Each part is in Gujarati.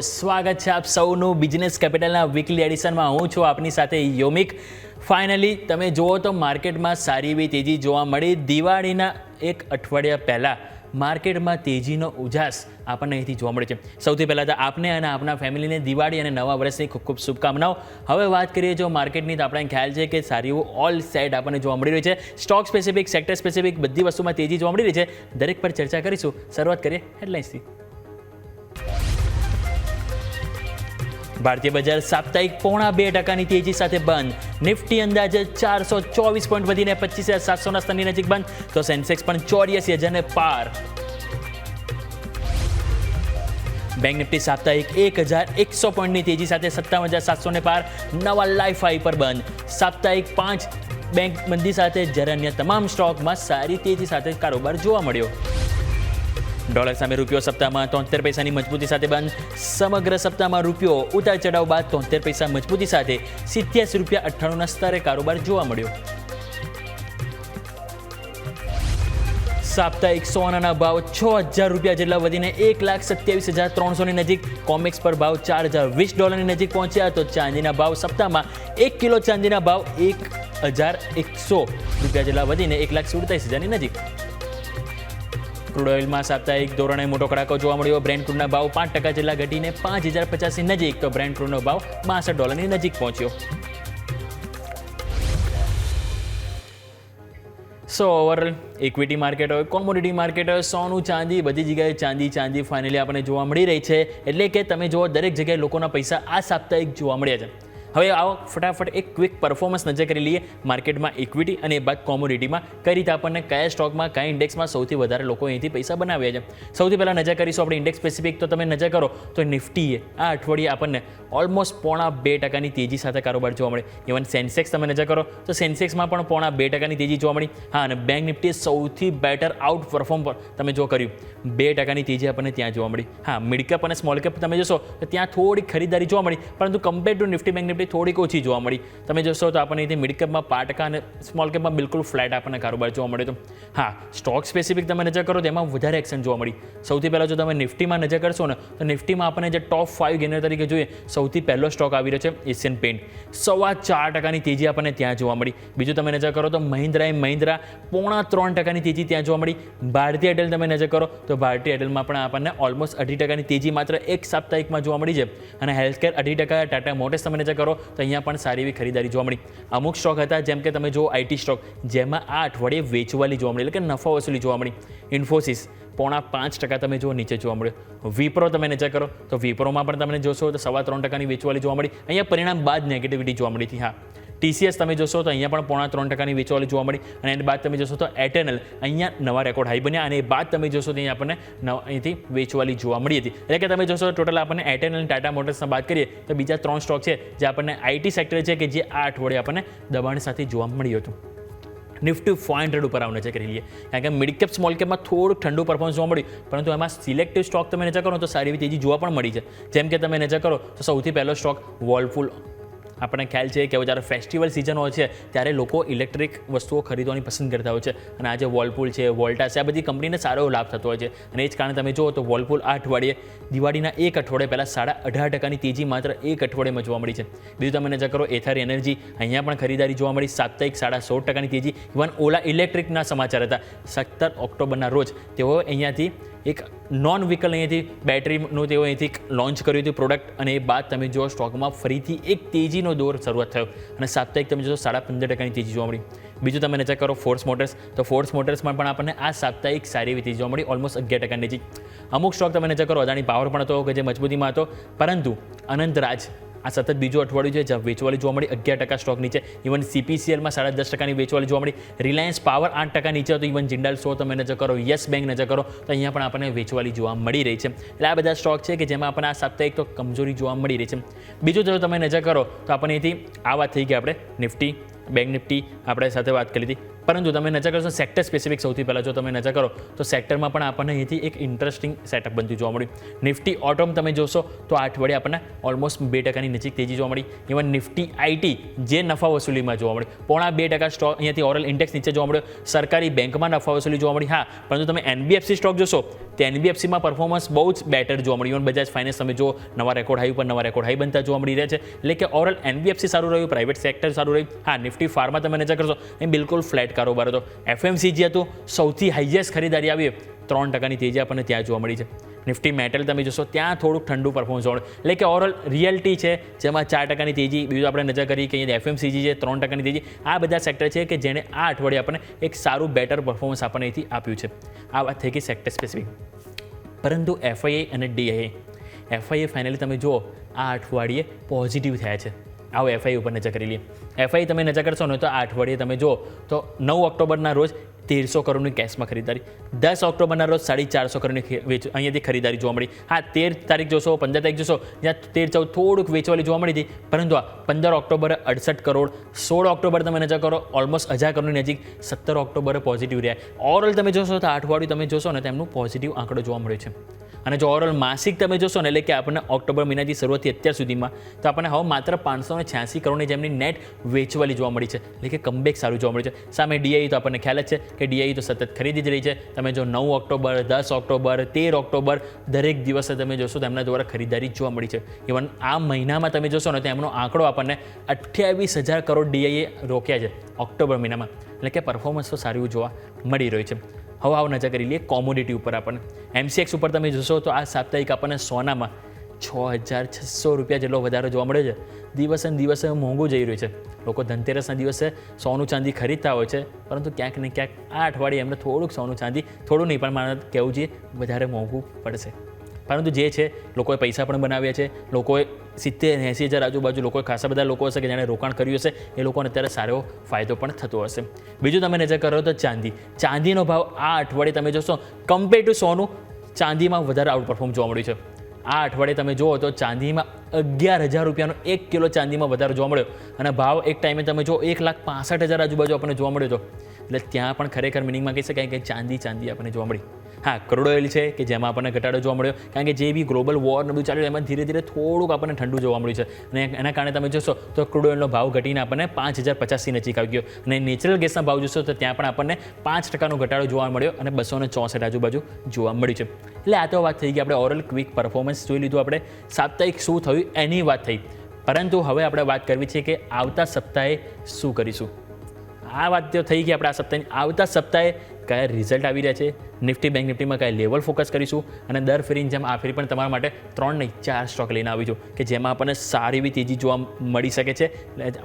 સ્વાગત છે આપ સૌનું બિઝનેસ કેપિટલના વીકલી એડિશનમાં હું છું આપની સાથે યોમિક. ફાઇનલી તમે જુઓ તો માર્કેટમાં સારી એવી તેજી જોવા મળી. દિવાળીના એક અઠવાડિયા પહેલાં માર્કેટમાં તેજીનો ઉજાસ આપણને અહીંથી જોવા મળે છે. સૌથી પહેલાં તો આપને અને આપના ફેમિલીને દિવાળી અને નવા વર્ષની ખૂબ ખૂબ શુભકામનાઓ. હવે વાત કરીએ જો માર્કેટની, તો આપણે ખ્યાલ છે કે સારી એવું ઓલ સાઇડ આપણને જોવા મળી રહ્યું છે. સ્ટોક સ્પેસિફિક સેક્ટર સ્પેસિફિક બધી વસ્તુમાં તેજી જોવા મળી રહી છે. દરેક પર ચર્ચા કરીશું. શરૂઆત કરીએ હેડલાઇન્સથી ભારતીય બજાર સાપ્તાહિક પોણા બે ટકાની તેજી સાથે બંધ. નિફ્ટી અંદાજે ચારસો ચોવીસ પોઈન્ટ વધીને પચીસ હજાર સાતસોના સ્તરની નજીક બંધ. તો સેન્સેક્સ પણ ચોર્યાસી હજારને પાર. બેંક નિફ્ટી સાપ્તાહિક એક હજાર એકસો પોઈન્ટની તેજી સાથે સત્તાવન હજાર સાતસોને પાર. નવા લાઈફ હાઈ પર બંધ. સાપ્તાહિક પાંચ બેંક મંદી સાથે, જ્યારે અન્ય તમામ સ્ટોકમાં સારી તેજી સાથે કારોબાર જોવા મળ્યો. ડોલર સામે રૂપિયો સપ્તાહમાં તોતેર પૈસાની મજબૂતી સાથે બંધ. સમગ્ર સપ્તાહમાં રૂપિયો ઉતાર ચઢાવ બાદ તોતેર પૈસા મજબૂતી સાથે સિત્યાસી રૂપિયા અઠ્ઠાણુંના સ્તરે કારોબાર જોવા મળ્યો. સાપ્તાહિક સોનાના ભાવ છ હજાર રૂપિયા જેટલા વધીને એક લાખ સત્યાવીસ હજાર ત્રણસોની નજીક. કોમિક્સ પર ભાવ ચાર હજાર વીસ ડોલરની નજીક પહોંચ્યા તો ચાંદીના ભાવ સપ્તાહમાં એક કિલો ચાંદીના ભાવ એક હજાર એકસો રૂપિયા જેટલા વધીને એક લાખ સુડતાલીસ હજારની નજીક. ક્રૂડ ઓઇલમાં સાપ્તાહિક ધોરણે મોટો કડાકો જોવા મળ્યો. બ્રેન્ડ ક્રૂડના ભાવ પાંચ ટકા જેટલા ઘટીને પાંચ હજાર પચાસની નજીક. તો બ્રેન્ડ ક્રૂડનો ભાવ બાસઠ ડોલરની નજીક પહોંચ્યો. સો ઓવરઓલ ઇક્વિટી માર્કેટ હોય કોમોડિટી માર્કેટ હોય, સોનું, ચાંદી, બધી જગ્યાએ ચાંદી ચાંદી ફાઇનલી આપણને જોવા મળી રહી છે. એટલે કે તમે જુઓ, દરેક જગ્યાએ લોકોના પૈસા આ સાપ્તાહિક જોવા મળ્યા છે. હવે આવો ફટાફટ એક ક્વિક પરફોર્મન્સ નજર કરી લઈએ માર્કેટમાં ઇક્વિટી અને એ બાદ કોમોડિટીમાં કઈ રીતે આપણને કયા સ્ટોકમાં કયા ઇન્ડેક્સમાં સૌથી વધારે લોકો અહીંથી પૈસા બનાવ્યા છે. સૌથી પહેલાં નજર કરીશું આપણે ઇન્ડેક્સ સ્પેસિફિક તો તમે નજર કરો, તો નિફ્ટીએ આ અઠવાડિયે આપણને ઓલમોસ્ટ પોણા બે ટકાની તેજી સાથે કારોબાર જોવા મળે. ઇવન સેન્સેક્સ તમે નજર કરો, તો સેન્સેક્સમાં પણ પોણા બે ટકાની તેજી જોવા મળી. હા, અને બેંક નિફ્ટી સૌથી બેટર આઉટ પરફોર્મ પર તમે જો કર્યું. બે ટકાની તેજી આપણને ત્યાં જોવા મળી. હા મિડકેપ અને સ્મોલ કેપ તમે જોશો, તો ત્યાં થોડી ખરીદારી જોવા મળી. પરંતુ compare to Nifty bank Nifty થોડીક ઓછી જોવા મળી. તમે જોશો તો આપણને અહીંથી મિડકેપમાં પાટકા અને સ્મોલ કેપમાં બિલકુલ ફ્લેટ આપણને કારોબાર જોવા મળ્યો તો હા સ્ટોક સ્પેસિફિક તમે નજર કરો તો એમાં વધારે એક્શન જોવા મળી. સૌથી પહેલાં જો તમે નિફ્ટીમાં નજર કરશો ને, તો નિફ્ટીમાં આપણને જે ટોપ ફાઇવ ગેનર તરીકે જોઈએ, સૌથી પહેલો સ્ટોક આવી રહ્યો છે એશિયન પેન્ટ સવા ચાર ટકાની તેજી આપણને ત્યાં જોવા મળી. બીજું તમે નજર કરો તો મહિન્દ્રા એ મહિન્દ્રા પોણા ત્રણ ટકાની તેજી ત્યાં જોવા મળી. ભારતીય એરટેલ તમે નજર કરો તો ભારતીય એરટેલમાં પણ આપણને ઓલમોસ્ટ અઢી ટકાની તેજી માત્ર એક સાપ્તાહિકમાં જોવા મળી છે. અને હેલ્થકેર અઢી ટકા ટાટા મોટેસ તમે નજર કરો તો અહીંયા પણ સારી એવી ખરીદારી જોવા મળી. અમુક સ્ટોક હતા જેમ કે તમે જુઓ આઈટી સ્ટોક જેમાં આ અઠવાડિયે વેચવાલી જોવા મળી, એટલે કે નફા વસૂલી જોવા મળી. ઇન્ફોસિસ પોણા પાંચ ટકા તમે જો નીચે જોવા મળ્યો. વિપ્રો તમે નીચે કરો, તો વિપ્રોમાં પણ તમને જોશો તો સવા ત્રણ ટકાની વેચવાલી જોવા મળી. અહીંયા પરિણામ બાદ નેગેટિવિટી જોવા મળી હતી, હા. ટીસીએસ તમે જોશો તો અહીંયા પણ પોણા ત્રણ ટકાની વેચવાલી જોવા મળી અને એની બાદ તમે જોશો તો એટેનલ અહીંયા નવા રેકોર્ડ હાઈ બન્યા અને એ બાદ તમે જોશો તો અહીંયા આપણને અહીંથી વેચવાલી જોવા મળી હતી. એટલે કે તમે જોશો ટોટલ આપણને એટેનલ ટાટા મોટર્સના વાત કરીએ તો બીજા ત્રણ સ્ટોક છે જે આપણને આઈટી સેક્ટર છે કે જે આ અઠવાડિયે આપણને દબાણ સાથે જોવા મળ્યું હતું. નિફ્ટી ફોર હંડ્રેડ ઉપર આવને છે કરી લઈએ. કારણ કે મિડ કેપ સ્મોલ કેપમાં થોડુંક ઠંડુ પરફોર્મન્સ જોવા મળ્યું. પરંતુ એમાં સિલેક્ટિવ સ્ટોક તમે નજર કરો તો સારી એવી તેજી જોવા પણ મળી છે. જેમ કે તમે નજર કરો તો સૌથી પહેલો સ્ટોક વોલફુલ આપણને ખ્યાલ છે કે જ્યારે ફેસ્ટિવલ સિઝન હોય છે, ત્યારે લોકો ઇલેક્ટ્રિક વસ્તુઓ ખરીદવાની પસંદ કરતા હોય છે. અને આજે વોલપુલ છે વોલ્ટા છે, આ બધી કંપનીને સારો લાભ થતો હોય છે. અને એ જ કારણે તમે જુઓ તો વોલપુલ આ અઠવાડિયે દિવાળીના એક અઠવાડિયે પહેલાં સાડા અઢાર ટકાની તેજી માત્ર એક અઠવાડિયેમાં જોવા મળી છે. બીજું તમે નજર કરો એથર એનર્જી અહીંયા પણ ખરીદારી જોવા મળી. સાપ્તાહિક સાડા સોળ ટકાની તેજી. ઇવન ઓલા ઇલેક્ટ્રિકના સમાચાર હતા. સત્તર ઓક્ટોબરના રોજ તેઓ અહીંયાથી એક નોન વ્હીકલ અહીંયાથી બેટરીનું તેઓ અહીંથી લોન્ચ કર્યું હતું પ્રોડક્ટ અને એ બાદ તમે જો સ્ટોકમાં ફરીથી એક તેજીનો દોર શરૂઆત થયો. અને સાપ્તાહિક તમે જોશો સાડા પંદર ટકાની તેજી જોવા મળી. બીજું તમે નજર કરો ફોર્સ મોટર્સ તો ફોર્સ મોટર્સમાં પણ આપણને આ સાપ્તાહિક સારી એવી તેજી જોવા મળી ઓલમોસ્ટ અગિયાર ટકાની તેજી. અમુક સ્ટોક તમે નજર કરો, અદાણી પાવર પણ હતો કે જે મજબૂતીમાં હતો, પરંતુ અનંતરાજ આ સતત બીજું અઠવાડિયું છે, જ્યાં વેચવાલી જોવા મળી અગિયાર ટકા સ્ટોક નીચે. ઇવન સીપીસીએલમાં સાડા દસ ટકાની વેચવાલી જોવા મળી. રિલાયન્સ પાવર આઠ ટકા નીચે હતો. ઇવન જિંડાલ સો તમે નજર કરો યસ બેંક નજર કરો, તો અહીંયા પણ આપણને વેચવાલી જોવા મળી રહી છે. એટલે આ બધા સ્ટોક છે કે જેમાં આપણને આ સાપ્તાહિક તો કમજોરી જોવા મળી રહી છે. બીજું જો તમે નજર કરો, તો આપણને અહીંથી આ વાત થઈ ગઈ આપણે નિફ્ટી બેંક નિફ્ટી આપણે સાથે વાત કરી હતી. પરંતુ તમે નજર કરશો સેક્ટર સ્પેસિફિક સૌથી પહેલાં જો તમે નજર કરો, તો સેક્ટરમાં પણ આપણને અહીંથી એક ઇન્ટરેસ્ટિંગ સેટઅપ બનતું જોવા મળ્યું. નિફ્ટી ઓટોમ તમે જોશો, તો આ અઠવાડિયે આપણને ઓલમોસ્ટ બે ટકાની નજીક તેજી જોવા મળી. ઇવન નિફ્ટી આઈટી જે નફા વસૂલીમાં જોવા મળી. પોણા બે ટકા સ્ટોક અહીંયાથી ઓરલ ઇન્ડેક્સ નીચે જોવા મળ્યો. સરકારી બેંકમાં નફા વસૂલી જોવા મળી, હા. પરંતુ તમે એનબીએફસી સ્ટોક જોશો તો એનબીએફસીમાં પરફોર્મન્સ બહુ જ બેટર જોવા મળ્યું. અને બજાજ ફાઇનાન્સ તમે જો નવા રેકોર્ડ હાઈ ઉપર નવા રેકોર્ડ હાઈ બનતા જોવા મળી રહ્યા છે. એટલે કે ઓરલ એનબીએફસી સારું રહ્યું પ્રાઇવેટ સેક્ટર સારું રહ્યું. હા નિફ્ટી ફાર્મા તમે નજર કરશો એ બિલકુલ ફ્લેટ કારોબાર હતો. એફએમસીજી હતું, સૌથી હાઈએસ્ટ ખરીદારી આવી. ત્રણ ટકાની તેજી આપણને ત્યાં જોવા મળી છે. નિફ્ટી મેટલ તમે જોશો, ત્યાં થોડુંક ઠંડુ પરફોર્મન્સ જોવા એટલે કે ઓવરઓલ રિયલ્ટી છે, જેમાં ચાર ટકાની તેજી. બીજું આપણે નજર કરીએ કે એફએમસીજી છે, ત્રણ ટકાની તેજી. આ બધા સેક્ટર છે કે જેણે આ અઠવાડિયે આપણને એક સારું બેટર પરફોર્મન્સ આપણને અહીંથી આપ્યું છે. આ વાત થઈ ગઈ સેક્ટર સ્પેસિફિક પરંતુ એફઆઈએ અને ડીઆઈએ એફઆઈએ ફાઇનલી તમે જુઓ, આ અઠવાડિયે પોઝિટિવ થયા છે. આવો એફઆઈ ઉપર નજર કરી લઈએ. એફઆઈ તમે નજર કરશો ને તો આ અઠવાડિયે તમે જુઓ, તો નવ ઓક્ટોબરના રોજ તેરસો કરોડની કેશમાં ખરીદારી દસ ઓક્ટોબરના રોજ સાડી ચારસો કરોડની વેચ અહીંયાથી ખરીદારી જોવા મળી. હા, તેર તારીખ જોશો, પંદર તારીખ જોશો, જ્યાં તેર ચૌદ થોડુંક વેચવાલી જોવા મળી હતી. પરંતુ આ પંદર ઓક્ટોબરે અડસઠ કરોડ, સોળ ઓક્ટોબર તમે નજર કરો ઓલમોસ્ટ હજાર કરોડની નજીક સત્તર ઓક્ટોબરે પોઝિટિવ રહ્યા. ઓવરઓલ તમે જોશો તો અઠવાડિયું તમે જોશો ને તેમનું પોઝિટિવ આંકડો જોવા મળ્યો છે. અને જો ઓવરઓલ માસિક તમે જોશો ને, એટલે કે આપણને ઓક્ટોબર મહિનાથી શરૂઆતથી અત્યાર સુધીમાં, તો આપણને હવે માત્ર પાંચસો ને છ્યાસી કરોડની જેમની નેટ વેચવાલી જોવા મળી છે. એટલે કે કમબેક સારું જોવા મળ્યું છે. સામે ડીઆઈ તો આપણને ખ્યાલ જ છે કે ડીઆઈ તો સતત ખરીદી જ રહી છે. તમે જો નવ ઓક્ટોબર, દસ ઓક્ટોબર, તેર ઓક્ટોબર, દરેક દિવસે તમે જોશો તો એમના દ્વારા ખરીદારી જોવા મળી છે. ઇવન આ મહિનામાં તમે જોશો ને, તો એમનો આંકડો આપણને અઠ્યાવીસ હજાર કરોડ ડીઆઈએ રોક્યા છે ઓક્ટોબર મહિનામાં. એટલે કે પરફોર્મન્સ તો સારું જોવા મળી રહ્યું છે. હવે આવો નજર કરી લઈએ કોમોડિટી ઉપર આપણને. એમસીએક્સ ઉપર તમે જોશો તો આ સાપ્તાહિક આપણને સોનામાં છ હજાર છસો રૂપિયા જેટલો વધારો જોવા મળે છે. દિવસે ને દિવસે મોંઘું જઈ રહ્યું છે. લોકો ધનતેરસના દિવસે સોનું ચાંદી ખરીદતા હોય છે, પરંતુ ક્યાંક ને ક્યાંક આ અઠવાડિયે એમને થોડુંક સોનું ચાંદી, થોડું નહીં પણ મારે કહેવું જોઈએ વધારે મોંઘું પડશે. પરંતુ જે છે, લોકોએ પૈસા પણ બનાવ્યા છે, લોકોએ સિત્તેર એંસી હજાર આજુબાજુ લોકોએ ખાસા બધા લોકો હશે કે જેણે રોકાણ કર્યું હશે, એ લોકોને અત્યારે સારો ફાયદો પણ થતો હશે. બીજું તમે નજર કરો તો ચાંદી. ચાંદીનો ભાવ આ અઠવાડિયે તમે જોશો કમ્પેર ટુ સોનું, ચાંદીમાં વધારે આઉટ પરફોર્મ જોવા મળ્યું છે. આ અઠવાડિયે તમે જુઓ તો ચાંદીમાં અગિયાર હજાર રૂપિયાનો એક કિલો ચાંદીમાં વધારો જોવા મળ્યો અને ભાવ એક ટાઈમે તમે જો એક લાખ પાસઠ હજાર આજુબાજુ આપણને જોવા મળ્યો હતો. એટલે ત્યાં પણ ખરેખર મિનિંગમાં કહી શકાય કે ચાંદી ચાંદી આપણને જોવા મળી. હા, ક્રૂડ ઓઇલ છે કે જેમાં આપણને ઘટાડો જોવા મળ્યો. કારણ કે જે બી ગ્લોબલ વોર ને બધું ચાલ્યું એમાં ધીરે ધીરે થોડુંક આપણને ઠંડુ જોવા મળ્યું છે. અને એના કારણે તમે જોશો તો ક્રૂડ ઓઇલનો ભાવ ઘટીને આપણને પાંચ હજાર પચાસથી નજીક આવી ગયો. અને નેચરલ ગેસના ભાવ જોશો તો ત્યાં પણ આપણને પાંચ ટકાનો ઘટાડો જોવા મળ્યો અને બસો ને ચોસઠ આજુબાજુ જોવા મળ્યું છે. એટલે આ તો વાત થઈ ગઈ આપણે ઓરલ ક્વિક પરફોર્મન્સ જોઈ લીધું આપણે. સાપ્તાહિક શું થયું એની વાત થઈ. પરંતુ હવે આપણે વાત કરવી છે કે આવતા સપ્તાહે શું કરીશું? આ વાત તો થઈ ગઈ આપણે આ સપ્તાહની. આવતા સપ્તાહે કયા રિઝલ્ટ આવી રહ્યા છે? નિફ્ટી બેંક નિફ્ટીમાં કયા લેવલ ફોકસ કરીશું? અને દર ફેરીની જેમ આ ફેરી પણ તમારા માટે ત્રણ નહીં, ચાર સ્ટોક લઈને આવી છું કે જેમાં આપણને સારી એવી તેજી જોવા મળી શકે છે.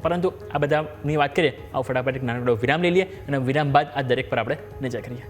પરંતુ આ બધાની વાત કરીએ, આવું ફટાફટ એક નાનકડો વિરામ લઈ લઈએ અને વિરામ બાદ આ દરેક પર આપણે નજર કરીએ.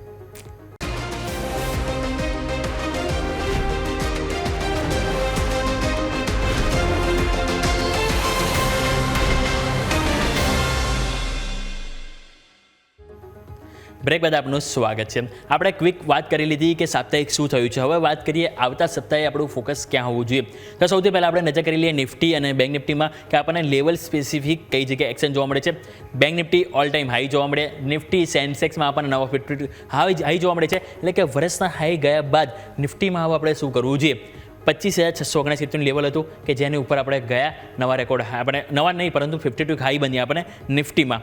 બ્રેક બાદ આપનું સ્વાગત છે. આપણે ક્વિક વાત કરી લીધી કે સાપ્તાહિક શું થયું છે. હવે વાત કરીએ આવતા સપ્તાહે આપણું ફોકસ ક્યાં હોવું જોઈએ. તો સૌથી પહેલાં આપણે નજર કરી લઈએ નિફ્ટી અને બેંક નિફ્ટીમાં કે આપણને લેવલ સ્પેસિફિક કઈ જગ્યાએ એક્શન જોવા મળે છે. Bank Nifty all time high જોવા મળે. નિફ્ટી સેન્સેક્સમાં આપણને નવા ફિફ્ટી હાઈ હાઈ જોવા મળે છે. એટલે કે વર્ષના હાઈ ગયા બાદ નિફ્ટીમાં હવે આપણે શું કરવું જોઈએ? પચીસ હજાર છસો ઓગણસિત્તેરનું લેવલ હતું કે જેની ઉપર આપણે ગયા. નવા રેકોર્ડ આપણે નવા નહીં, પરંતુ ફિફ્ટી ટુ હાઈ બની આપણે નિફ્ટીમાં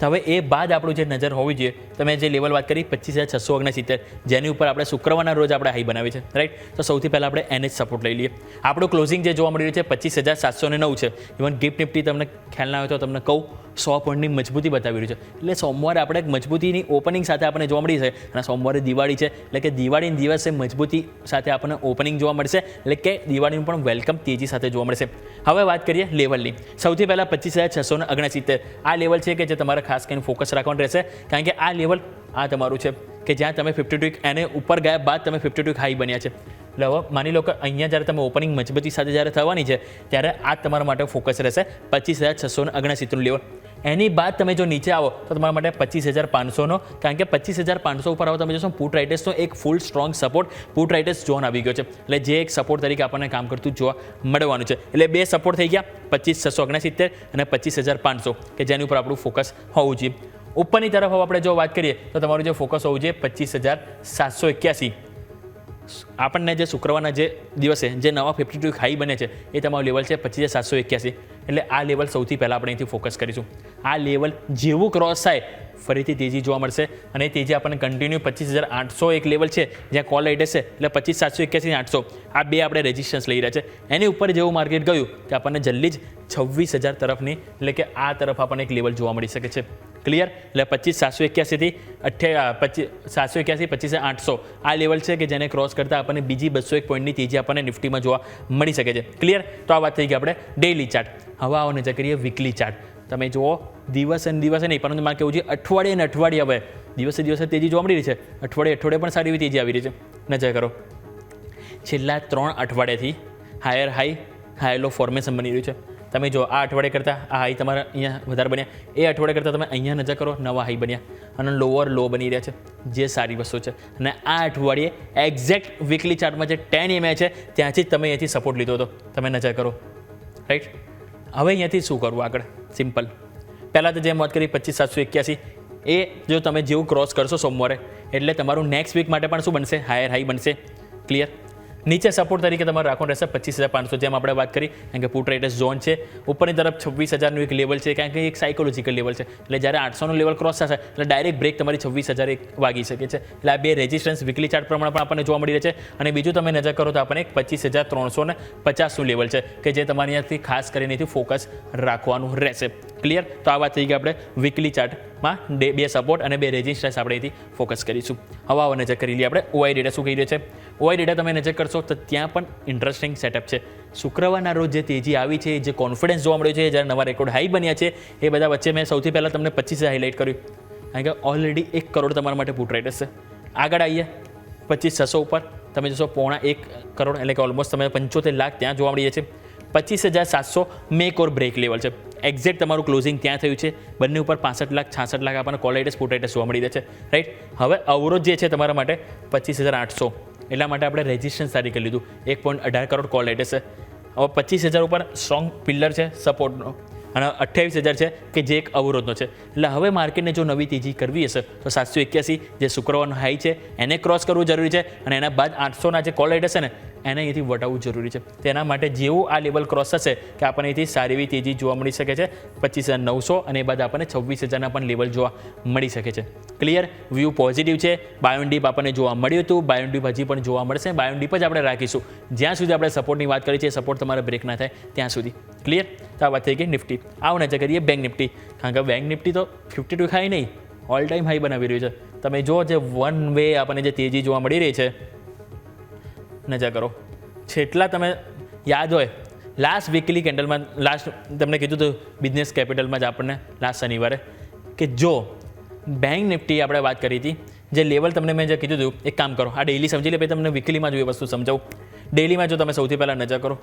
તો હવે એ બાદ આપણું જે નજર હોવી જોઈએ, તમે જે લેવલ વાત કરી, પચીસ હજાર છસો ઓગણસિત્તેર, જેની ઉપર આપણે શુક્રવારના રોજ આપણે હાઈ બનાવી છે રાઈટ તો સૌથી પહેલાં આપણે એને જ સપોર્ટ લઈ લઈએ. આપણું ક્લોઝિંગ જે જોવા મળી રહ્યું છે, પચીસ હજાર સાતસો નવ છે. ઇવન ગિફ્ટ નિફ્ટી તમને ખ્યાલ ના હોય તો તમને કહું, સો પોઈન્ટની મજબૂતી બતાવી રહ્યું છે. એટલે સોમવારે આપણે મજબૂતીની ઓપનિંગ સાથે આપણને જોવા મળી છે, અને સોમવારે દિવાળી છે, એટલે કે દિવાળીના દિવસે મજબૂતી સાથે આપણને ઓપનિંગ જોવા મળશે, એટલે કે દિવાળીનું પણ વેલકમ તેજી સાથે જોવા મળશે. હવે વાત કરીએ લેવલની સૌથી પહેલાં પચીસ હજાર છસો ઓગણસિત્તેર. આ લેવલ છે કે જે તમારે ખાસ કરીને ફોકસ રાખવાનું રહેશે. કારણ કે આ લેવલ આ તમારું છે કે જ્યાં તમે ફિફ્ટી ટુ એને ઉપર ગયા બાદ તમે ફિફ્ટી ટુ હાઈ બન્યા છે. એટલે માની લો કે અહીંયા જ્યારે તમે ઓપનિંગ મજબૂતી સાથે જ્યારે થવાની છે, ત્યારે આ તમારા માટે ફોકસ રહેશે પચીસ હજાર છસો ને ઓગણસીનું લેવલ એની બાદ તમે જો નીચે આવો, તો તમારા માટે પચીસ હજાર પાંચસોનો, કારણ કે પચીસ હજાર પાંચસો ઉપર આવો તમે જોશો પુટ રાઇટર્સનો એક full strong support put writers zone આવી ગયો છે. એટલે જે એક સપોર્ટ તરીકે આપણને કામ કરતું જોવા મળવાનું છે. એટલે બે સપોર્ટ થઈ ગયા, પચીસ છસો ઓગણસિત્તેર અને પચીસ હજાર પાંચસો, કે જેની ઉપર આપણું ફોકસ હોવું જોઈએ. ઉપરની તરફ હવે આપણે જો વાત કરીએ, તો તમારું જે ફોકસ હોવું જોઈએ, પચીસ હજાર સાતસો એક્યાસી. આપણને જે શુક્રવારના જે દિવસે જે નવા ફિફ્ટી ટુ હાઈ બને છે, એ તમારું લેવલ છે પચીસ હજાર સાતસો એક્યાસી. એટલે આ લેવલ સૌથી પહેલાં આપણે અહીંથી ફોકસ કરીશું. આ લેવલ જેવું ક્રોસ થાય ફરીથી તેજી જોવા મળશે. અને તેજી આપણને કન્ટિન્યુ પચીસ હજાર આઠસો એક લેવલ છે, જ્યાં કોલ રાઇટ હશે, એટલે પચીસ સાતસો એક્યાસી આઠસો. આ બે આપણે રેઝિસ્ટન્સ લઈ રહ્યા છે. એની ઉપર જેવું માર્કેટ ગયું કે આપણને જલ્દી જ છવ્વીસ હજાર તરફની, એટલે કે આ તરફ આપણને એક લેવલ જોવા મળી શકે છે. ક્લિયર એટલે પચીસ સાતસો એક્યાસીથી અઠ્યા પચીસ સાતસો એક્યાસી, પચીસ આઠસો. આ લેવલ છે કે જેને ક્રોસ કરતાં આપણને બીજી બસો એક પોઈન્ટની તેજી આપણને નિફ્ટીમાં જોવા મળી શકે છે. ક્લિયર તો આ વાત થઈ ગઈ આપણે ડેઇલી ચાર્ટ હવે આવો નજર કરીએ વીકલી ચાર્ટ તમે જુઓ, દિવસે ને દિવસે નહીં, પરંતુ મારે કેવું છે, અઠવાડિયે ને અઠવાડિયે હવે, દિવસે દિવસે તેજી જોવા મળી રહી છે. અઠવાડિયે અઠવાડિયે પણ સારી એવી તેજી આવી રહી છે. નજર કરો. છેલ્લા ત્રણ અઠવાડિયાથી higher high higher low formation બની રહ્યું છે. તમે જો આ અઠવાડિયે કરતાં આ હાઈ તમારા અહીંયા વધારે બન્યા. એ અઠવાડિયે કરતાં તમે અહીંયા નજર કરો, નવા હાઈ બન્યા. અને લોઅર લો બની રહ્યા છે. જે સારી વસ્તુ છે. અને આ અઠવાડિયે એક્ઝેક્ટ વીકલી ચાર્ટમાં જે ટેન એમએ છે, ત્યાંથી જ તમે અહીંયાથી સપોર્ટ લીધો હતો. તમે નજર કરો. રાઈટ હવે અહીંયાથી શું કરવું આગળ? સિમ્પલ પહેલાં તો જેમ વાત કરી, પચીસ સાતસો એક્યાસી. એ જો તમે જેવું ક્રોસ કરશો સોમવારે, એટલે તમારું નેક્સ્ટ વીક માટે પણ શું બનશે? હાયર હાઈ બનશે. ક્લિયર નીચે સપોર્ટ તરીકે તમારે રાખવાનું રહેશે પચીસ હજાર પાંચસો, જેમ આપણે વાત કરી, કારણ કે પુટ રાઇટર્સ ઝોન છે. ઉપરની તરફ છવ્વીસ હજારનું એક લેવલ છે, કારણ કે એક સાયકોલોજીકલ લેવલ છે. એટલે જ્યારે આઠસોનું લેવલ ક્રોસ થશે, એટલે ડાયરેક્ટ બ્રેક તમારી છવ્વીસ હજાર એક વાગી શકે છે. એટલે આ બે રેઝિસ્ટન્સ વીકલી ચાર્ટ પ્રમાણે પણ આપણને જોવા મળી રહે છે. અને બીજું તમે નજર કરો તો આપણને એક પચીસ હજાર ત્રણસો ને પચાસનું લેવલ છે, કે જે તમારે અહીંયાથી ખાસ કરીને ફોકસ રાખવાનું રહેશે. ક્લિયર તો આ વાત થઈ ગઈ આપણે વીકલી ચાર્ટમાં બે સપોર્ટ અને બે રેઝિસ્ટન્સ આપણે અહીંથી ફોકસ કરીશું. હવે આવો નજર કરી લઈએ આપણે. ઓઆઈ ડેટા શું કહી રહ્યો છે? ઓઆઈ ડેટા તમે નજર કરશો તો ત્યાં પણ ઇન્ટરેસ્ટિંગ સેટઅપ છે. શુક્રવારના રોજ જે તેજી આવી છે, જે કોન્ફિડન્સ જોવા મળ્યો છે, જ્યારે નવા રેકોર્ડ હાઈ બન્યા છે, એ બધા વચ્ચે મેં સૌથી પહેલાં તમને પચીસ હાઇલાઇટ કર્યું. કારણ કે ઓલરેડી એક કરોડ તમારા માટે પુટ રહેશે હશે. આગળ આવીએ. પચીસ છસો ઉપર. તમે જોશો પોણા એક કરોડ, એટલે કે ઓલમોસ્ટ તમે પંચોતેર લાખ ત્યાં જોવા મળીએ છે પચીસ હજાર સાતસો મેક ઓર બ્રેક લેવલ છે. એક્ઝેક્ટ તમારું ક્લોઝિંગ ત્યાં થયું છે? બંને ઉપર પાસઠ લાખ, છાસઠ લાખ આપણને કોલાઇટસ પોટેટસ જોવા મળી છે. રાઈટ હવે અવરોધ જે છે તમારા માટે પચીસ હજાર આઠસો. એટલા માટે આપણે રેઝિસ્ટન્સ તરીકે લીધું. એક પોઈન્ટ અઢાર કરોડ કોલાઇટસ છે. હવે પચીસ હજાર ઉપર સ્ટ્રોંગ પિલ્લર છે સપોર્ટનો અને અઠ્યાવીસ હજાર છે કે જે એક અવરોધનો છે. એટલે હવે માર્કેટને જો નવી તેજી કરવી હશે, તો સાતસો એક્યાસી જે શુક્રવારનો હાઈ છે, એને ક્રોસ કરવું જરૂરી છે. અને એના બાદ આઠસોના જે કોલ હશે ને એને અહીંથી વટાવવું જરૂરી છે. તેના માટે જેવું આ લેવલ ક્રોસ થશે કે આપણને અહીંથી સારી એવી તેજી જોવા મળી શકે છે. પચીસ હજાર નવસો અને બાદ આપણને છવ્વીસ હજારના પણ લેવલ જોવા મળી શકે છે. ક્લિયર વ્યૂ પોઝિટિવ છે. બાયોનડીપ આપણને જોવા મળ્યું હતું. બાયોનડીપ હજી પણ જોવા મળશે. બાયોનડીપ જ આપણે રાખીશું. જ્યાં સુધી આપણે સપોર્ટની વાત કરી છે સપોર્ટ તમારે બ્રેક ના થાય ત્યાં સુધી. ક્લિયર તો આ વાત થઈ ગઈ નિફ્ટી. આવો નજર કરીએ બેંક નિફ્ટી. કારણ કે બેંક નિફ્ટી તો ફિફ્ટી ટુ ખાઈ નહીં. ઓલ ટાઈમ હાઈ બનાવી રહ્યું છે. તમે જો જે વન વે આપણને જે તેજી જોવા મળી રહી છે નજર કરો. છેટલા તમે યાદ હોય લાસ્ટ વીકલી કેન્ડલમાં લાસ્ટ તમને કીધું હતું બિઝનેસ કેપિટલમાં જ આપણને લાસ્ટ શનિવારે, કે જો બેંક નિફ્ટી આપણે વાત કરી હતી, જે લેવલ તમને મેં જે કીધું હતું, એક કામ કરો, આ ડેઈલી સમજી લે પછી તમને વીકલીમાં જો એ વસ્તુ સમજાવું. ડેઈલીમાં જો તમે સૌથી પહેલાં નજર કરો,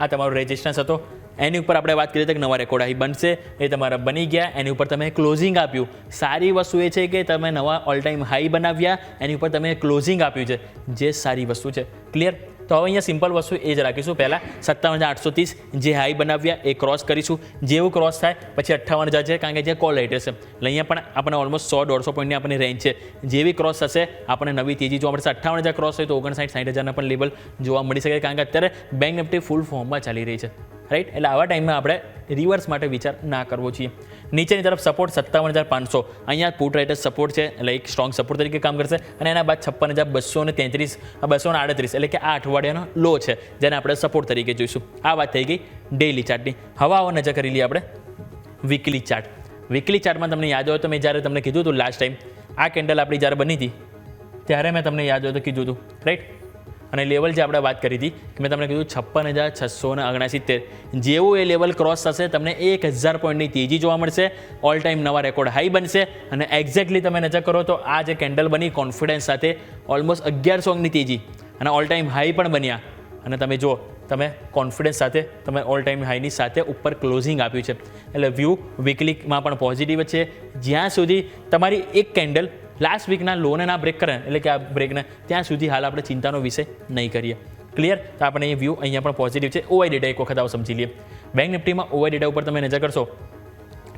આ તમારો રેજિસ્ટન્સ હતો એની ઉપર આપણે વાત કરીએ તો નવા રેકોર્ડ અહીં બનશે. એ તમારા બની ગયા. એની ઉપર તમે ક્લોઝિંગ આપ્યું. સારી વસ્તુ એ છે કે તમે નવા ઓલ ટાઈમ હાઈ બનાવ્યા. એની ઉપર તમે ક્લોઝિંગ આપ્યું છે. જે સારી વસ્તુ છે. ક્લિયર તો હવે અહીંયા સિમ્પલ વસ્તુ એ જ રાખીશું. પહેલાં સત્તાવન હજાર આઠસો ત્રીસ જે હાઈ બનાવ્યા, એ ક્રોસ કરીશું. જેવું ક્રોસ થાય, પછી અઠ્ઠાવન હજાર છે, કારણ કે જે કોલ રેટ હશે. એટલે અહીંયા પણ આપણે ઓલમોસ્ટ સો દોઢસો પોઈન્ટની આપણી રેન્જ છે. જેવી ક્રોસ થશે આપણને નવી તેજી જોવા મળશે. અઠ્ઠાવન હજાર ક્રોસ હોય તો ઓગણસાઠ સાઠ હજારના પણ લેવલ જોવા મળી શકે, કારણ કે અત્યારે બેંક નિફ્ટી ફૂલ ફોર્મમાં ચાલી રહી છે. રાઈટ એટલે આવા ટાઈમમાં આપણે રિવર્સ માટે વિચાર ના કરવો જોઈએ. નીચેની તરફ સપોર્ટ સત્તાવન હજાર પાંચસો. અહીંયા પુટ રાઇટર્સ સપોર્ટ છે, એટલે એક સ્ટ્રોંગ સપોર્ટ તરીકે કામ કરશે. અને એના બાદ છપ્પન હજાર બસો ને તેત્રીસ બસો ને આડત્રીસ, એટલે કે આ અઠવાડિયાનો લો છે, જેને આપણે સપોર્ટ તરીકે જોઈશું. આ વાત થઈ ગઈ ડેઇલી ચાર્ટની હવા આવો નજર કરી લઈએ આપણે. વીકલી ચાર્ટ વીકલી ચાર્ટમાં તમને યાદ હોય તો મેં જ્યારે તમને કીધું હતું લાસ્ટ ટાઈમ આ કેન્ડલ આપણી જ્યારે બની હતી, ત્યારે મેં તમને યાદ હોય તો કીધું હતું. રાઈટ અને લેવલ જે આપણે વાત કરી હતી, કે મેં તમને કીધું છપ્પન હજાર છસો ને ઓગણસિત્તેર. જેવું એ લેવલ ક્રોસ થશે, તમને એક હજાર પોઈન્ટની તેજી જોવા મળશે. ઓલ ટાઈમ નવા રેકોર્ડ હાઈ બનશે. અને એક્ઝેક્ટલી તમે નજર કરો તો આ જે કેન્ડલ બની કોન્ફિડન્સ સાથે ઓલમોસ્ટ અગિયારસો અંગની તેજી અને ઓલ ટાઈમ હાઈ પણ બન્યા. અને તમે જુઓ, તમે કોન્ફિડન્સ સાથે, તમે ઓલ ટાઈમ હાઈની સાથે ઉપર ક્લોઝિંગ આપ્યું છે. એટલે વ્યૂ વીકલીમાં પણ પોઝિટિવ છે. જ્યાં સુધી તમારી એક કેન્ડલ લાસ્ટ વીકના લોને ના બ્રેક કરે, એટલે કે આ બ્રેકને ત્યાં સુધી હાલ આપણે ચિંતાનો વિષય નહીં કરીએ. ક્લિયર તો આપણે એ વ્યૂ અહીંયા પણ પોઝિટિવ છે. ઓવાઈ ડેટા એક વખત આવો સમજી લઈએ. બેંક નિફ્ટીમાં ઓવાઈ ડેટા ઉપર તમે નજર કરશો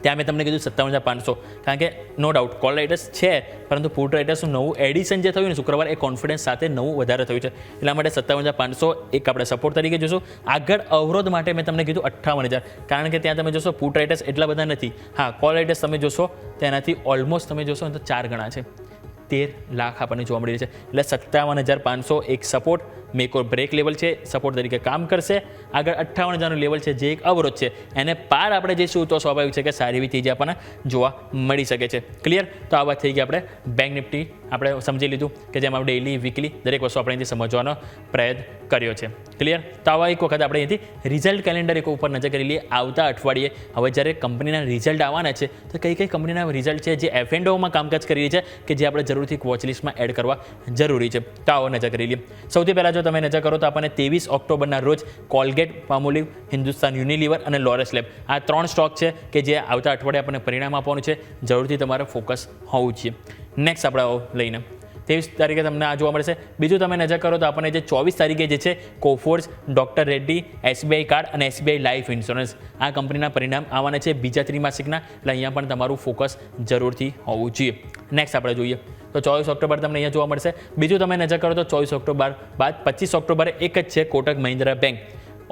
ત્યાં મેં તમને કીધું સત્તાવન હજાર પાંચસો. કારણ કે નો ડાઉટ કોલ રાઇટર્સ છે, પરંતુ પુટ રાઇટર્સનું નવું એડિશન જે થયું ને, શુક્રવારે એ કોન્ફિડન્સ સાથે નવું વધારે થયું છે. એટલા માટે સત્તાવન હજાર પાંચસો એક આપણે સપોર્ટ તરીકે જોશું. આગળ અવરોધ માટે મેં તમને કીધું અઠ્ઠાવન હજાર. કારણ કે ત્યાં તમે જોશો પુટ રાઇટર્સ એટલા બધા નથી. હા કોલ રાઇટર્સ તમે જોશો, તેનાથી ઓલમોસ્ટ તમે જોશો તો ચાર ગણા છે. તેર લાખ આપણને જોવા મળી રહી છે. એટલે સત્તાવન હજાર પાંચસો એક support make or break level છે સપોર્ટ તરીકે કામ કરશે. આગળ અઠ્ઠાવન હજારનું લેવલ છે, જે એક અવરોધ છે. એને પાર આપણે જઈશું તો સ્વાભાવિક છે કે સારી એવી તેજી આપણને જોવા મળી શકે છે. ક્લિયર તો આ વાત થઈ ગઈ આપણે બેંક નિફ્ટી આપણે સમજી લીધું કે જેમાં આપણે ડેઇલી વીકલી દરેક વસ્તુ આપણે અહીંથી સમજવાનો પ્રયત્ન કર્યો છે. ક્લિયર તો આવા એક વખત આપણે અહીંથી રિઝલ્ટ કેલેન્ડર એક ઉપર નજર કરી લઈએ આવતા અઠવાડિયે. હવે જ્યારે કંપનીના રિઝલ્ટ આવવાના છે, તો કઈ કઈ કંપનીના રિઝલ્ટ છે જે એફ એન્ડ ઓમાં કામકાજ કરી છે કે જે આપણે જરૂરથી વોચલિસ્ટમાં એડ કરવા જરૂરી છે? તો આવો નજર કરી લઈએ. સૌથી પહેલાં જો તમે નજર કરો તો આપણને ત્રેવીસ ઓક્ટોબરના રોજ કોલગેટ પામોલિવ હિન્દુસ્તાન યુનિલિવર અને લોરસ લેબ. આ ત્રણ સ્ટોક છે કે જે આવતા અઠવાડિયે આપણને પરિણામ આપવાનું છે. જરૂરથી તમારે ફોકસ હોવું જોઈએ. નેક્સ્ટ આપણે લઈને. ત્રેવીસ તારીખે તમને આ જોવા મળશે. બીજું તમે નજર કરો તો આપણને જે ચોવીસ તારીખે જે છે Coforge doctor Reddy, SBI card અને એસબીઆઈ લાઈફ ઇન્સ્યોરન્સ. આ કંપનીના પરિણામ આવવાના છે બીજા ત્રિમાસિકના એટલે અહીંયા પણ તમારું ફોકસ જરૂરથી હોવું જોઈએ. નેક્સ્ટ આપણે જોઈએ. તો ચોવીસ ઓક્ટોબર તમને અહીંયા જોવા મળશે. બીજું તમે નજર કરો તો ચોવીસ ઓક્ટોબર બાદ પચીસ ઓક્ટોબરે એક જ છે કોટક મહિન્દ્રા બેંક.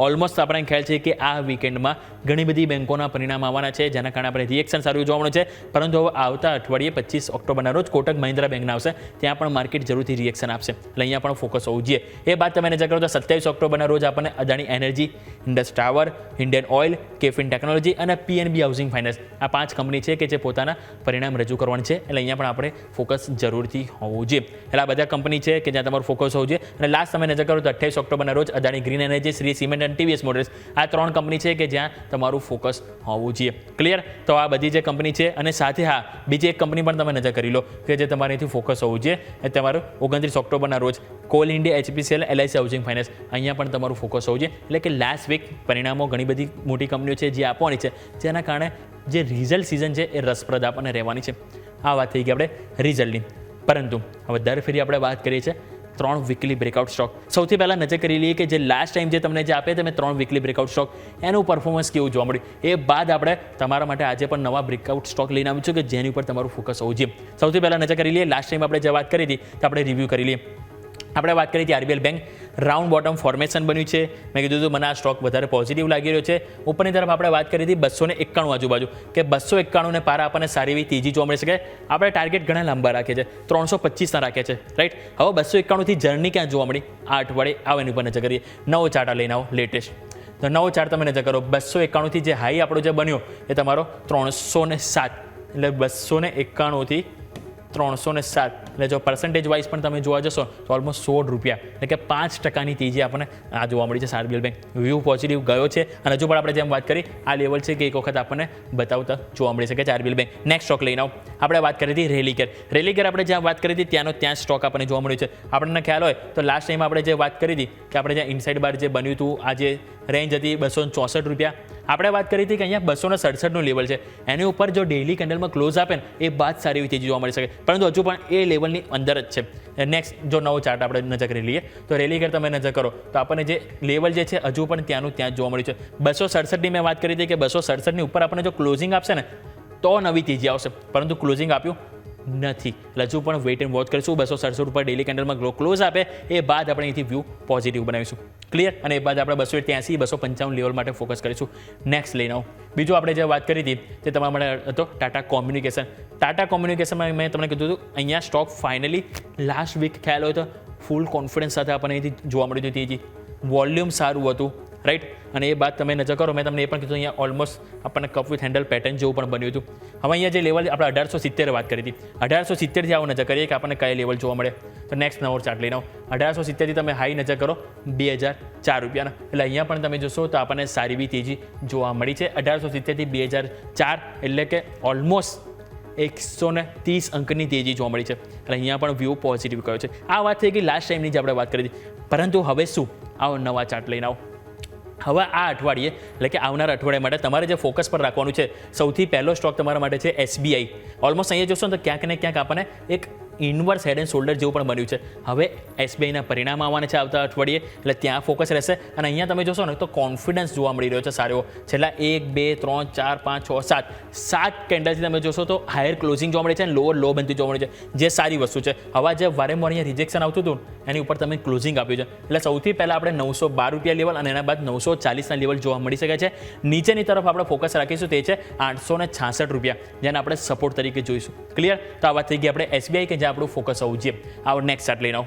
ઓલમોસ્ટ આપણને ખ્યાલ છે કે આ વીકેન્ડમાં ઘણી બધી બેંકોના પરિણામ આવવાના છે, જેના કારણે આપણે રિએક્શન સારું જોવાનું છે. પરંતુ હવે આવતા અઠવાડિયે પચીસ ઓક્ટોબરના રોજ કોટક મહિન્દ્રા બેંકના આવશે. ત્યાં પણ માર્કેટ જરૂરથી રિએક્શન આપશે. એટલે અહીંયા પણ ફોકસ હોવું જોઈએ. એ બાદ તમે નજર કરો તો સત્યાવીસ ઓક્ટોબરના રોજ આપણને Adani Energy Indus Tower Indian Oil KFin Technology અને પીએનબી હાઉસિંગ ફાઇનાન્સ આ પાંચ કંપની છે કે જે પોતાના પરિણામ રજૂ કરવાની છે. એટલે અહીંયા પણ આપણે ફોકસ જરૂરથી હોવું જોઈએ. એટલે આ બધા કંપની છે કે જ્યાં તમારું ફોકસ હોવું જોઈએ. અને લાસ્ટ તમે નજર કરો તો અઠ્યાવીસ ઓક્ટોબરના રોજ Adani green energy Shri cement અને ટીવીએસ મોટર્સ આ ત્રણ કંપની છે કે જ્યાં તમારું ફોકસ હોવું જોઈએ. ક્લિયર તો આ બધી જે કંપની છે અને સાથે હા, બીજી એક કંપની પણ તમે નજર કરી લો કે જે તમારેથી ફોકસ હોવું જોઈએ. એ તમારું ઓગણત્રીસ ઓક્ટોબરના રોજ coal India HPCL LIC housing finance અહીંયા પણ તમારું ફોકસ હોવું જોઈએ. એટલે કે લાસ્ટ વીક પરિણામો ઘણી બધી મોટી કંપનીઓ છે જે આપવાની છે. જેના કારણે જે રિઝલ્ટ સિઝન છે એ રસપ્રદ આપણને રહેવાની છે. આ વાત થઈ ગઈ આપણે રિઝલ્ટની પરંતુ હવે દર ફેરી આપણે વાત કરીએ છીએ. ત્રણ વીકલી બ્રેકઆઉટ સ્ટોક સૌથી પહેલાં નજર કરી લઈએ કે જે લાસ્ટ ટાઈમ જે તમને જે આપે તમે ત્રણ વીકલી બ્રેકઆઉટ સ્ટોક એનું પરફોર્મન્સ કેવું જોવા મળ્યું? એ બાદ આપણે તમારા માટે આજે પણ નવા બ્રેકઆઉટ સ્ટોક લઈને આવ્યું છું કે જેની ઉપર તમારું ફોકસ હોવું જોઈએ. સૌથી પહેલાં નજર કરી લઈએ લાસ્ટ ટાઈમ આપણે જે વાત કરી હતી, તો આપણે રિવ્યૂ કરી લઈએ. આપણે વાત કરી હતી RBL bank round bottom formation બન્યું છે. મેં કીધું હતું મને આ સ્ટોક વધારે પોઝિટિવ લાગી રહ્યો છે. ઉપરની તરફ આપણે વાત કરી હતી બસો એકાણું આજુબાજુ, કે બસો એકાણુંને પારા આપણને સારી એવી તેજી જોવા મળી શકે. આપણે ટાર્ગેટ ઘણા લાંબા રાખીએ છીએ ત્રણસો પચીસના રાખે છે રાઈટ હવે બસો એકાણુંથી જર્ની ક્યાં જોવા મળી? આ અઠવાડિયે આવે એની ઉપર નજર કરીએ. નવો ચાર્ટા લઈને આવો લેટેસ્ટ તો નવો ચાર્ટ તમે નજર કરો. બસો એકાણુંથી જે હાઈ આપણો જે બન્યો, એ તમારો ત્રણસો ને સાત. એટલે બસો ને એકાણુંથી ત્રણસો ને સાત. એટલે જો પર્સન્ટેજ વાઇઝ પણ તમે જોવા જશો, તો ઓલમોસ્ટ સોળ રૂપિયા, એટલે કે પાંચ ટકાની તેજી આપણને આ જોવા મળી છે આરબીએલ બેંક વ્યૂ પોઝિટિવ ગયો છે. અને હજુ પણ આપણે જેમ વાત કરી, આ લેવલ છે કે એક વખત આપણને બતાવતા જોવા મળી શકે છે આરબીએલ બેંક નેક્સ્ટ સ્ટોક લઈને આવો. આપણે વાત કરી હતી રેલીકેર રેલીકેર આપણે જ્યાં વાત કરી હતી ત્યાંનો ત્યાં સ્ટોક આપણને જોવા મળ્યું છે. આપણને ખ્યાલ હોય તો લાસ્ટ ટાઈમ આપણે જે વાત કરી હતી કે આપણે જ્યાં ઇનસાઇડ બાર જે બન્યું હતું, આ જે રેન્જ હતી બસો ચોસઠ રૂપિયા આપણે વાત કરી હતી કે અહીંયા બસો ને સડસઠનું લેવલ છે. એની ઉપર જો ડેઇલી કેન્ડલમાં ક્લોઝ આપે ને, એ બાદ સારી એવી તેજી જોવા મળી શકે. પરંતુ હજુ પણ એ લેવલની અંદર જ છે. નેક્સ્ટ જો નવો ચાર્ટ આપણે નજર કરી લઈએ, તો રેલી કર તમે નજર કરો, તો આપણને જે લેવલ જે છે, હજુ પણ ત્યાંનું ત્યાં જ જોવા મળ્યું છે. બસો સડસઠની મેં વાત કરી હતી કે બસો સડસઠની ઉપર આપણને જો ક્લોઝિંગ આપશે ને, તો નવી તેજી આવશે. પરંતુ ક્લોઝિંગ આપ્યું નથી. હજુ પણ વેઇટ એન્ડ વોચ કરીશું. બસો સડસઠ ઉપર ડેલી કેન્ડલમાં ગ્લો ક્લોઝ આપે. એ બાદ આપણે અહીંથી વ્યૂ પોઝિટિવ બનાવીશું. ક્લિયર અને એ બાદ આપણે બસો ત્યાંસી બસો પંચાવન લેવલ માટે ફોકસ કરીશું. નેક્સ્ટ લઈને આવો. બીજું આપણે જે વાત કરી હતી, તે તમારા માટે હતો ટાટા કોમ્યુનિકેશન ટાટા કોમ્યુનિકેશનમાં મેં તમને કીધું હતું, અહીંયા સ્ટોક ફાઇનલી લાસ્ટ વીક ખ્યાલ હોય તો ફૂલ કોન્ફિડન્સ સાથે આપણને અહીંથી જોવા મળ્યું હતું. તેજી વોલ્યુમ સારું હતું. રાઈટ અને એ બાદ તમે નજર કરો, મેં તમને એ પણ કીધું, અહીંયા ઓલમોસ્ટ આપણને કપ વિથ હેન્ડલ પેટર્ન જેવું પણ બન્યું હતું. હવે અહીંયા જે લેવલ આપણે અઢારસો સિત્તેર વાત કરી હતી. અઢારસો સિત્તેરથી આવું નજર કરીએ કે આપણને કયા લેવલ જોવા મળે. તો નેક્સ્ટ નવો ચાર્ટ લઈને આવો. અઢારસો સિત્તેરથી તમે હાઈ નજર કરો, બે હજાર ચાર રૂપિયાના. એટલે અહીંયા પણ તમે જોશો તો આપણને સારી બી તેજી જોવા મળી છે. અઢારસો સિત્તેરથી બે હજાર ચાર એટલે કે ઓલમોસ્ટ એકસો ને ત્રીસ અંકની તેજી જોવા મળી છે. એટલે અહીંયા પણ વ્યૂ પોઝિટિવ કયો છે. આ વાત થઈ ગઈ લાસ્ટ ટાઈમની જે આપણે વાત કરી હતી. પરંતુ હવે શું? આવો નવા ચાર્ટ લઈને આવો. હવે આ અઠવાડિયે, એટલે કે આવનાર અઠવાડિયા માટે તમારે જે ફોકસ પર રાખવાનું છે, સૌથી પહેલો સ્ટોક તમારા માટે છે એસબીઆઈ ઓલમોસ્ટ અહીંયા જોશો ને તો ક્યાંક ને ક્યાંક આપણને એક ઇનવર્સ હેડ એન્ડ શોલ્ડર જેવું પણ બન્યું છે. હવે એસબીઆઈના પરિણામ આવવાના છે આવતા અઠવાડિયે, એટલે ત્યાં ફોકસ રહેશે. અને અહીંયા તમે જોશો ને, તો કોન્ફિડન્સ જોવા મળી રહ્યો છે સારો છેલ્લા એક, બે, ત્રણ, ચાર, પાંચ, છ, સાત સાત કેન્ડલથી તમે જોશો તો હાયર ક્લોઝિંગ જોવા મળે છે અને લોઅર લો બનતી જોવા મળે છે. જે સારી વસ્તુ છે. હવે જે વારંવાર અહીંયા રિજેક્શન આવતું હતું એની ઉપર તમે ક્લોઝિંગ આપ્યું છે. એટલે સૌથી પહેલાં આપણે નવસો બાર રૂપિયા લેવલ અને એના બાદ નવસો ચાલીસના લેવલ જોવા મળી શકે છે. નીચેની તરફ આપણે ફોકસ રાખીશું તે છે આઠસો ને છાસઠ રૂપિયા, જેને આપણે સપોર્ટ તરીકે જોઈશું. ક્લિયર તો આ વાત થઈ ગઈ આપણે એસબીઆઈ કે જ્યાં આપણું ફોકસ હોવું જોઈએ. આવો નેક્સ્ટ ચાર્ટ લઈને આવો.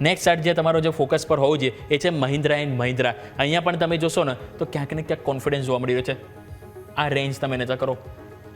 નેક્સ્ટ ચાર્ટ જે તમારો જે ફોકસ પર હોવું જોઈએ, એ છે મહિન્દ્રા એન્ડ મહિન્દ્રા. અહીંયા પણ તમે જોશો ને, તો ક્યાંક ને ક્યાંક કોન્ફિડન્સ જોવા મળી રહ્યો છે. આ રેન્જ તમે નજર કરો.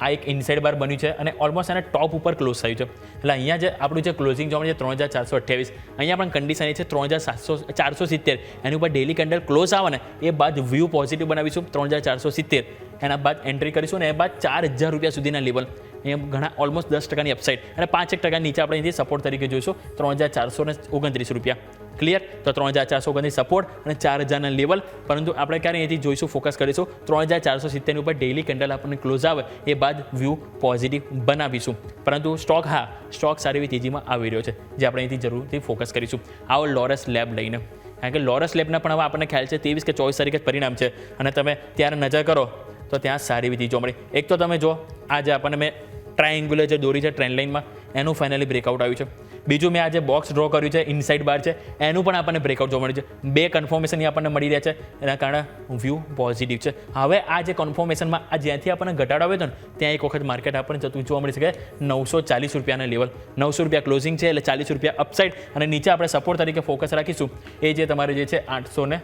આ એક ઇનસાઇડ બાર બન્યું છે અને ઓલમોસ્ટ એને ટોપ ઉપર ક્લોઝ થયું છે. એટલે અહીંયા જે આપણું જે ક્લોઝિંગ જોવા મળે છે, ત્રણ હજાર ચારસો અઠ્યાવીસ. અહીંયા પણ કન્ડિશન એ છે ત્રણ હજાર સાતસો ચારસો સિત્તેર. એની ઉપર ડેલી કેન્ડલ ક્લોઝ આવે ને, એ બાદ વ્યૂ પોઝિટિવ બનાવીશું, ત્રણ હજાર ચારસો સિત્તેર. એના બાદ એન્ટ્રી કરીશું ને, એ બાદ ચાર હજાર રૂપિયા સુધીના લેવલ અહીંયા ઘણા ઓલમોસ્ટ દસ ટકાની અપસાઇડ અને પાંચ એક ટકા નીચે આપણે અહીંથી સપોર્ટ તરીકે જોઈશું. ત્રણ હજાર ચારસો ને ઓગણત્રીસ રૂપિયા. ક્લિયર તો ત્રણ હજાર ચારસો ઓગણત્રીસ સપોર્ટ અને ચાર હજારના લેવલ પરંતુ આપણે ક્યારે અહીંથી જોઈશું ફોકસ કરીશું? ત્રણ હજાર ચારસો સિત્તેરની ઉપર ડેલી કેન્ડલ આપણને ક્લોઝ આવે. એ બાદ વ્યૂ પોઝિટિવ બનાવીશું. પરંતુ સ્ટોક હા સ્ટોક સારી એવી તેજીમાં આવી રહ્યો છે, જે આપણે અહીંથી જરૂરથી ફોકસ કરીશું. આવો લોરસ લેબ લઈને. કારણ કે લોરસ લેબના પણ હવે આપણને ખ્યાલ છે, ત્રેવીસ કે ચોવીસ તારીખે પરિણામ છે. અને તમે ત્યારે નજર કરો, તો ત્યાં સારી એવી ચીજો મળી. એક તો તમે જો આજે આપણને મેં ટ્રાયંગ્યુલર જે દોરી છે ટ્રેન્ડ લાઇનમાં એનું ફાઇનલી બ્રેકઆઉટ આવ્યું છે. બીજું મેં આજે બોક્સ ડ્રો કર્યું છે ઇનસાઇડ બાર છે, એનું પણ આપણને બ્રેકઆઉટ જોવા મળ્યું છે. બે કન્ફર્મેશન આપણને મળી રહ્યા છે, એના કારણે વ્યૂ પોઝિટિવ છે. હવે આ જે કન્ફર્મેશનમાં આ જ્યાંથી આપણને ઘટાડો આવ્યો હતો ને, ત્યાં એક વખત માર્કેટ આપણને જતું જોવા મળી શકે નવસો ચાલીસ રૂપિયાના લેવલ નવસો રૂપિયા ક્લોઝિંગ છે એટલે ચાલીસ રૂપિયા અપસાઇડ અને નીચે આપણે સપોર્ટ તરીકે ફોકસ રાખીશું. એ જે તમારે જે છે, આઠસો ને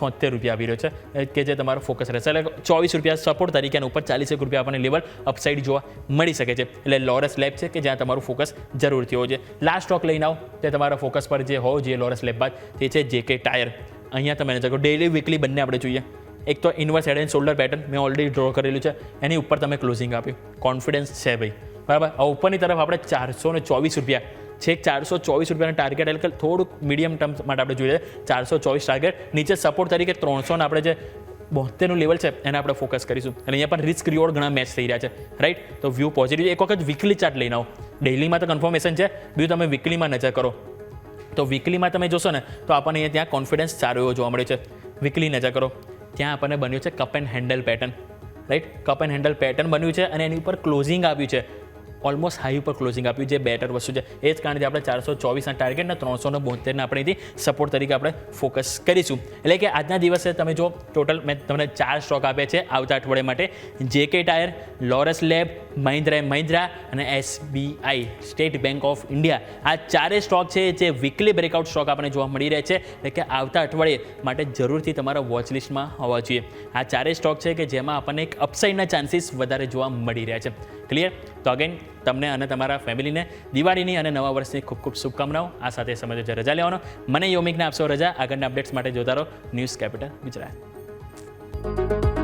છોતેર રૂપિયા આવી રહ્યો છે. કે જે તમારો ફોકસ રહેશે. એટલે ચોવીસ રૂપિયા સપોર્ટ તરીકે અને ઉપર ચાલીસ રૂપિયા આપણને લેવલ અપસાઇડ જોવા મળી શકે છે. એટલે લોરસ લેબ છે કે જ્યાં તમારું ફોકસ જરૂરથી હોવું જોઈએ. લાસ્ટ સ્ટોક લઈને આવો. તે તમારા ફોકસ પર જે હોવો જોઈએ લોરસ લેબ બાદ. તે છે જે કે ટાયર અહીંયા તમે નજર ડેલી વીકલી બંને આપણે જોઈએ. એક તો inverse head and shoulder pattern મેં ઓલરેડી ડ્રો કરેલું છે. એની ઉપર તમે ક્લોઝિંગ આપ્યું. કોન્ફિડન્સ છે ભાઈ. બરાબર? ઉપરની તરફ આપણે ચારસો ચોવીસ રૂપિયા છેક ચારસો ચોવીસ રૂપિયાનું ટાર્ગેટ એટલે થોડુંક મીડિયમ ટર્મ માટે આપણે જોઈએ ચારસો ચોવીસ ટાર્ગેટ નીચે સપોર્ટ તરીકે ત્રણસોને આપણે જે બોતેરનું લેવલ છે, એને આપણે ફોકસ કરીશું. અને અહીંયા પણ રિસ્ક રિવોર્ડ ઘણા મેચ થઈ રહ્યા છે. રાઈટ તો વ્યૂ પોઝિટિવ એક વખત વીકલી ચાર્ટ લઈને આવો. ડેઇલીમાં તો કન્ફર્મેશન છે. બીજું તમે વીકલીમાં નજર કરો. તો વીકલીમાં તમે જોશો ને, તો આપણને અહીંયા ત્યાં કોન્ફિડન્સ સારો એવો જોવા મળે છે. વીકલી નજર કરો. ત્યાં આપણને બન્યું છે cup and handle pattern right cup and handle pattern બન્યું છે અને એની ઉપર ક્લોઝિંગ આવ્યું છે. ઓલમોસ્ટ હાઈ ઉપર ક્લોઝિંગ આપ્યું જે બેટર વસ્તુ છે. એ જ કારણથી આપણે ચારસો ચોવીસના ટાર્ગેટ ને ત્રણસો ને બોતેરને આપણે અહીંથી સપોર્ટ તરીકે આપણે ફોકસ કરીશું. એટલે કે આજના દિવસે તમે જો ટોટલ મેં તમને ચાર સ્ટોક આપ્યા છે આવતા અઠવાડિયા માટે. જે કે tyre Laurus lab Mahindra and Mahindra અને SBI state bank of India આ ચારેય સ્ટોક છે જે વીકલી બ્રેકઆઉટ સ્ટોક આપણને જોવા મળી રહ્યા છે. એટલે કે આવતા અઠવાડિયે માટે જરૂરથી તમારા વોચ લિસ્ટમાં હોવા જોઈએ. આ ચારેય સ્ટોક છે કે જેમાં આપણને એક અપસાઇડના ચાન્સીસ વધારે જોવા મળી રહ્યા છે. ક્લિયર તો અગેન તમને અને તમારા ફેમિલીને દિવાળીની અને નવા વર્ષની ખૂબ ખૂબ શુભકામનાઓ. આ સાથે સમય છે રજા લેવાનો. મને યોમિકને આપશો રજા. આગળના અપડેટ્સ માટે જોતા રહો ન્યૂઝ કેપિટલ ગુજરાત.